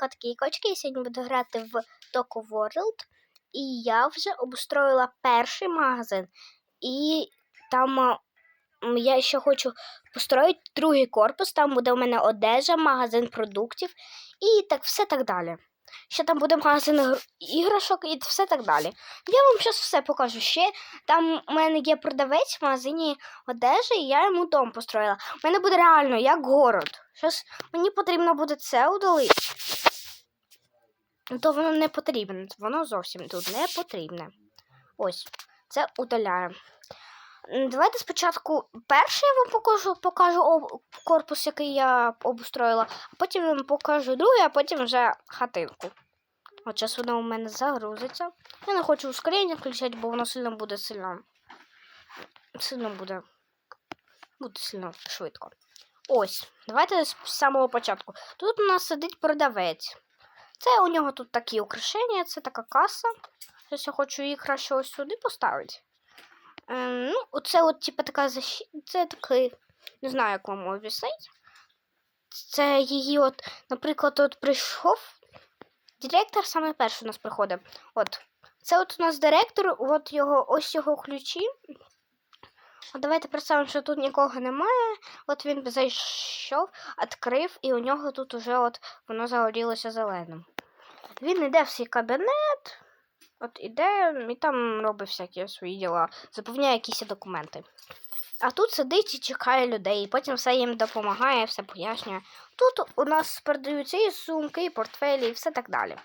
мої і кочки. Я сьогодні буду грати в Toco World. І я вже обустроїла перший магазин. І там я ще хочу построїти другий корпус. Там буде у мене одежа, магазин продуктів і так все так далі. Ще там буде магазин іграшок і все так далі. Я вам зараз все покажу. Ще там у мене є продавець в магазині одежі, і я йому дом построїла. У мене буде реально як город. Щас мені потрібно буде це удалити. То воно не потрібне. Воно зовсім тут не потрібне. Ось, це удаляємо. Давайте спочатку перший я вам покажу, покажу корпус, який я обустроїла, а потім вам покажу другий, а потім вже хатинку. От зараз воно у мене загрузиться. Я не хочу ускорення включати, бо воно сильно буде сильно. Сильно буде. Буде сильно швидко. Ось, давайте з самого початку. Тут у нас сидить продавець. Це у нього тут такі украшення, це така каса. Зараз я хочу її краще ось сюди поставити. Ем, ну, оце от, типу, така защита. Це такий, не знаю, як вам об'яснити. Це її, от, наприклад, от прийшов. Директор саме перший у нас приходить. От. Це от у нас директор, от його, ось його ключі. От давайте представимо, що тут нікого немає. От він зайшов, відкрив, і у нього тут уже от воно загорілося зеленим. Він йде в свій кабінет, от іде і там робить всякі свої діла, заповняє якісь документи. А тут сидить і чекає людей, і потім все їм допомагає, все пояснює. Тут у нас продаються і сумки, і портфелі, і все так далі.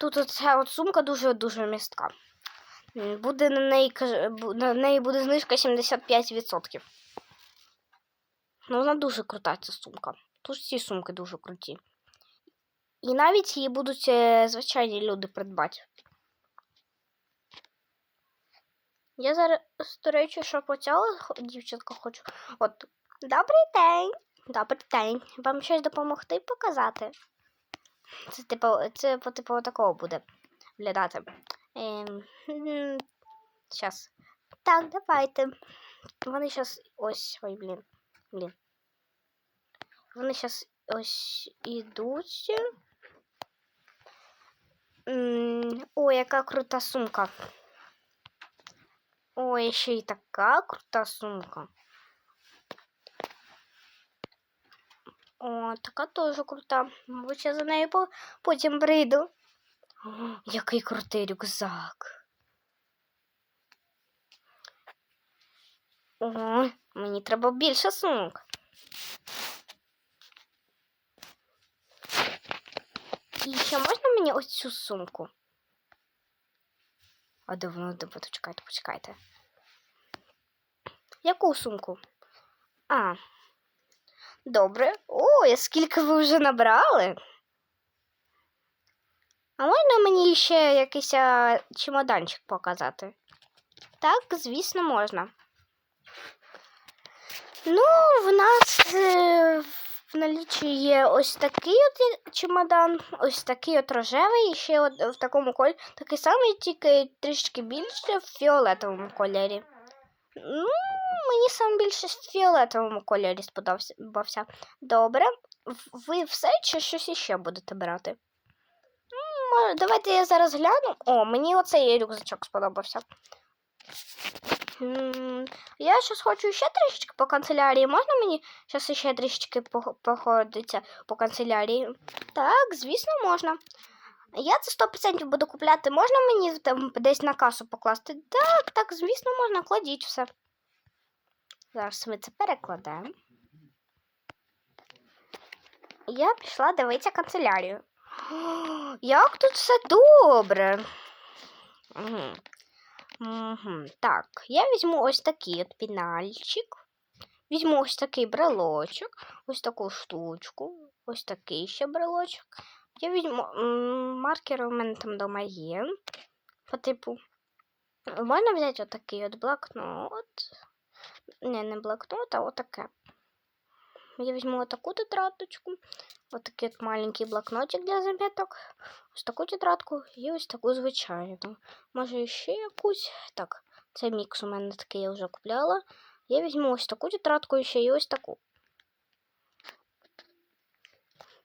Тут оця от сумка дуже-дуже містка. Буде на неї, на неї буде знижка 75%. Ну, вона дуже крута, ця сумка. Тут всі сумки дуже круті. І навіть її будуть е, звичайні люди придбати. Я зараз, до речі, що почала, дівчинка хочу. От, добрий день. Добрий день. Вам щось допомогти показати? Це типу, це типу такого буде виглядати. Ем, Щас. Так, давайте. Вони зараз ось. Ой, блін. Блін. Вони зараз ось ідуть. М, Ой, яка крута сумка. Ой, ще й така крута сумка. О, така теж крута. Мабуть, я за нею по- потім прийду. О, який крутий рюкзак. О, мені треба більше сумок. І ще можна мені ось цю сумку? А? Де? Почекайте, почекайте. Яку сумку? А. Добре. Ой, скільки ви вже набрали? А можна мені ще якийсь чемоданчик показати? Так, звісно, можна. Ну, в нас е, в наліччі є ось такий от чемодан, ось такий от рожевий, і ще от в такому кольорі такий самий, тільки трішки більше в фіолетовому кольорі. Ну, мені сам більше в фіолетовому кольорі сподобався. Добре. Ви все чи щось іще будете брати? Може, Давайте я зараз гляну. О, мені оцей рюкзачок сподобався. Я зараз хочу ще трішечки по канцелярії. Можна мені зараз ще трішечки пох- походитися по канцелярії? Так, звісно, можна. Я це 100% буду купляти. Можна мені там десь на касу покласти? Так, так, звісно, можна. Кладіть все. Зараз ми це перекладемо. Я пішла дивитися канцелярію. Як тут все добре. Угу. Угу. Так, я візьму ось такий от пінальчик. Візьму ось такий брелочок, ось таку штучку, ось такий ще брелочок. Я візьму маркер у мене там вдома є. По типу. Можна взяти отакий от блокнот. Не, не блокнот, а отаке. Я візьму отаку тетрадочку, отакий от маленький блокнотик для заметок, ось таку тетрадку і ось таку звичайну. Може ще якусь. Так, це мікс у мене такий я вже купляла. Я візьму ось таку тетрадку і ще і ось таку.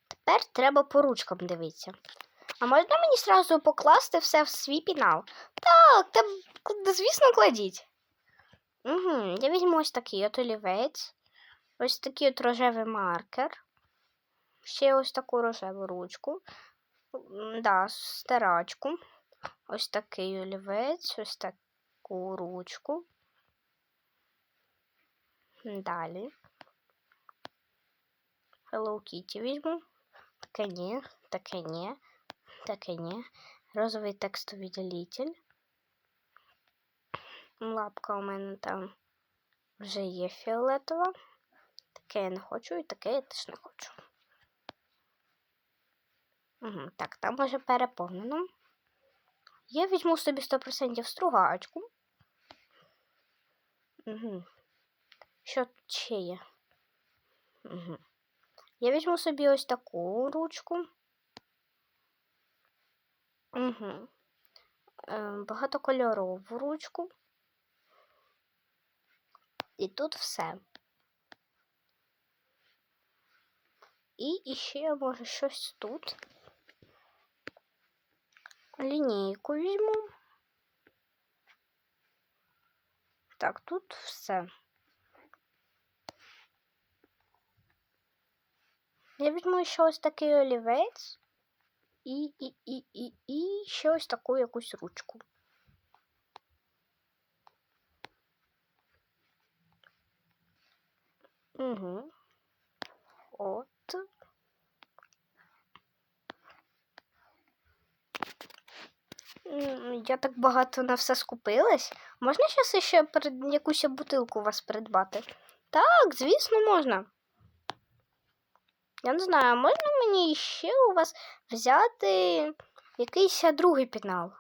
Тепер треба по ручкам дивитися. А можна мені зразу покласти все в свій пінал? Так, та, звісно, кладіть. Угу, я візьму ось такий от олівець, ось такий от рожевий маркер, ще ось таку рожеву ручку, да, стирачку, ось такий олівець, ось таку ручку. Далі. Hello Kitty візьму. Таке ні, таке ні, таке ні. Розовий текстовий ділитель. Лапка у мене там вже є фіолетова. Таке я не хочу і таке я теж не хочу. Угу, так, там вже переповнено. Я візьму собі 100% стругачку. Угу. Що тут ще є? Угу. Я візьму собі ось таку ручку. Угу. Е, багатокольорову ручку. І тут все. І іще може щось тут. Лінійку візьму. Так, тут все. Я візьму ще ось такий олівець і, і, і, і, і ще ось таку якусь ручку. Угу. От. Я так багато на все скупилась. Можна зараз ще якусь бутилку у вас придбати? Так, звісно, можна. Я не знаю, можна мені ще у вас взяти якийсь другий пінал?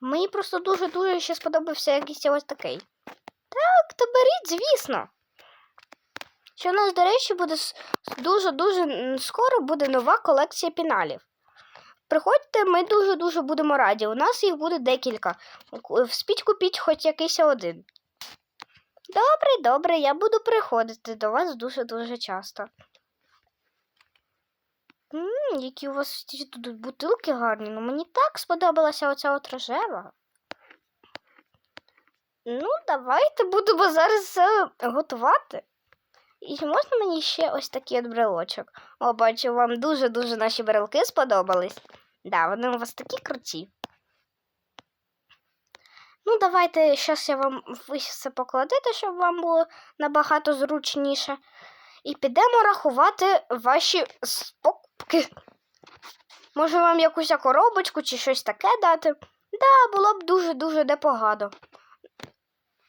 Мені просто дуже-дуже ще сподобався якийсь ось такий. Так, то беріть, звісно. Що у нас, до речі, буде дуже-дуже скоро буде нова колекція піналів. Приходьте, ми дуже-дуже будемо раді. У нас їх буде декілька. Вспіть купіть хоч якийсь один. Добре, добре, я буду приходити до вас дуже-дуже часто. Ммм, які у вас тут бутилки гарні. Ну мені так сподобалася оця от рожева. Ну, давайте будемо зараз все готувати. І можна мені ще ось такий от брелочок? О, бачу, вам дуже-дуже наші брелки сподобались. Да, вони у вас такі круті. Ну, давайте зараз я вам все покладете, щоб вам було набагато зручніше. І підемо рахувати ваші покупки. Може вам якусь коробочку чи щось таке дати? Да, було б дуже-дуже непогано.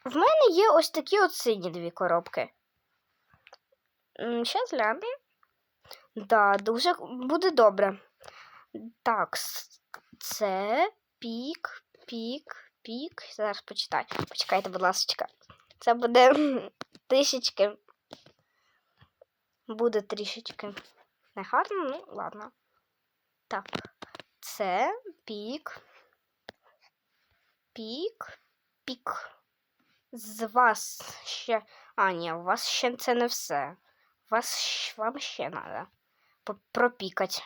В мене є ось такі от сині дві коробки. Щас гляну. Да, дуже буде добре. Так, це пік, пік, пік. Зараз почитаю. Почекайте, будь ласка. Це буде тисячки. Буде трішечки. Не гарно, ну ладно. Так. Це пік. Пік. Пік. З вас ще. А, ні, у вас ще це не все. Вас вам ще треба пропікати.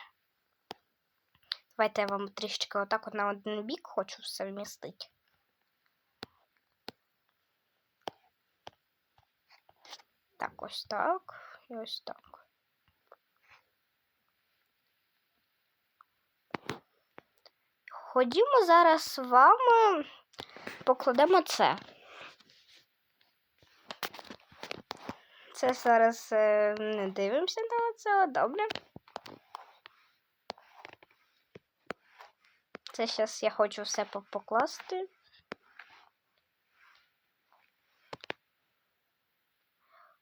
Давайте я вам трішечки отак от на один бік хочу все вмістити. Так, ось так. І ось так. Ходімо зараз з вами покладемо це. Це зараз е, не дивимося на це, добре. Це зараз я хочу все покласти.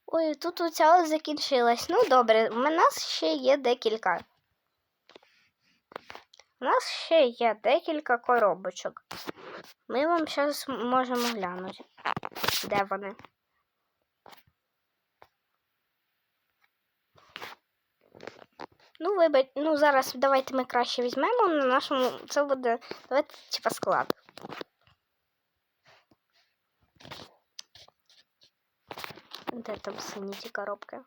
Ой, тут оця закінчилась. Ну, добре, у нас ще є декілька. У нас ще є декілька коробочок. Ми вам зараз можемо глянути. Де вони? Ну, вибач, ну зараз давайте ми краще візьмемо на нашому. Це буде. Давайте типа склад. Де там сині ті коробки?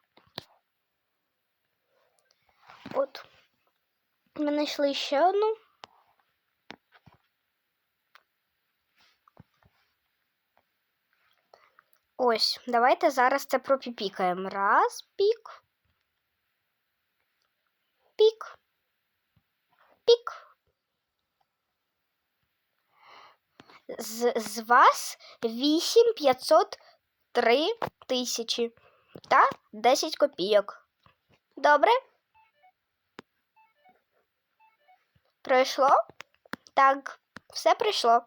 От. Ми знайшли ще одну. Ось, давайте зараз це пропіпікаємо. Раз, пік. Пік. Пік. З, з вас 8 503 тисячі та 10 копійок. Добре? Пройшло? Так, все пройшло.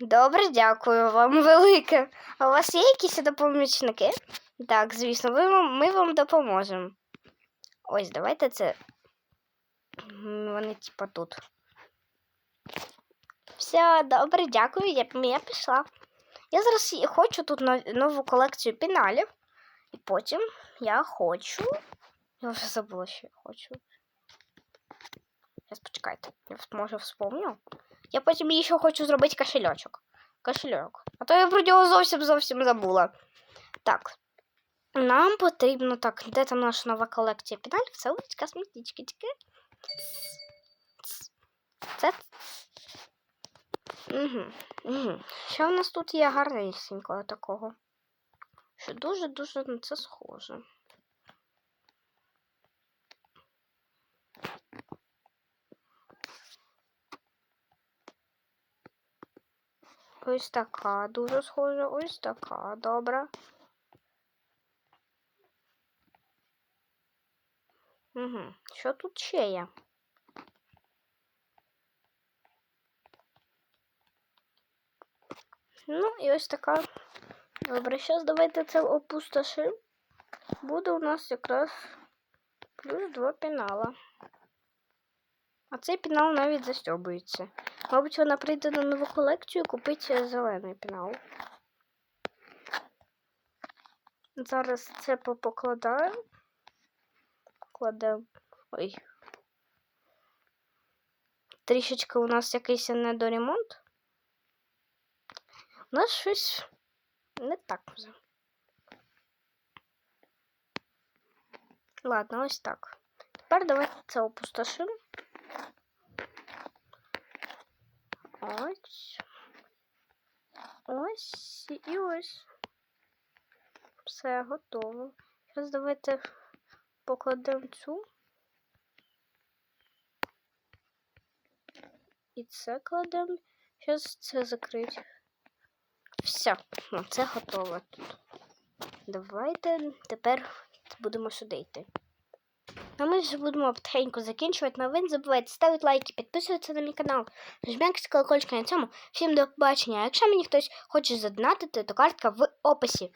Добре, дякую вам велике. А у вас є якісь допомічники? Так, звісно, ви, ми вам допоможемо. Ось, давайте це. М, Вони типа тут. Все, добре, дякую. Я, я пішла. Я зараз і хочу тут нов- нову колекцію пеналів. І потім я хочу. Я вже забула, що я хочу. Зараз почекайте, я вс- може вспомню. Я потім їй ще хочу зробити кошельочок. Кошельок. А то я про нього зовсім зовсім забула. Так. Нам потрібно так, де там наша нова колекція пеналів? Це ось косметички. Тільки. Це. Угу. Угу. Що в нас тут є гарненького такого? Що дуже-дуже на це схоже. Ось така дуже схожа, ось така, добре. Угу. Що тут ще є? Ну, і ось така. Добре, зараз давайте це опустошимо. Буде у нас якраз плюс два пенала. А цей пенал навіть застьобується. Мабуть, вона прийде на нову колекцію і купить зелений пенал. Зараз це попокладаємо. Кладемо. Ой. Трішечки у нас якийсь недоремонт. У нас щось не так вже. Ладно, ось так. Тепер давайте це опустошимо. Ось. Ось і ось. Все готово. Зараз давайте покладемо цю. І це кладемо. Зараз це закрити. Все, ну, це готово тут. Давайте тепер будемо сюди йти. А ми ж будемо потихеньку закінчувати. Но ви не забувайте ставити лайки, підписуватися на мій канал, жмякати колокольчик на цьому. Всім до побачення. А якщо мені хтось хоче задонатити, то картка в описі.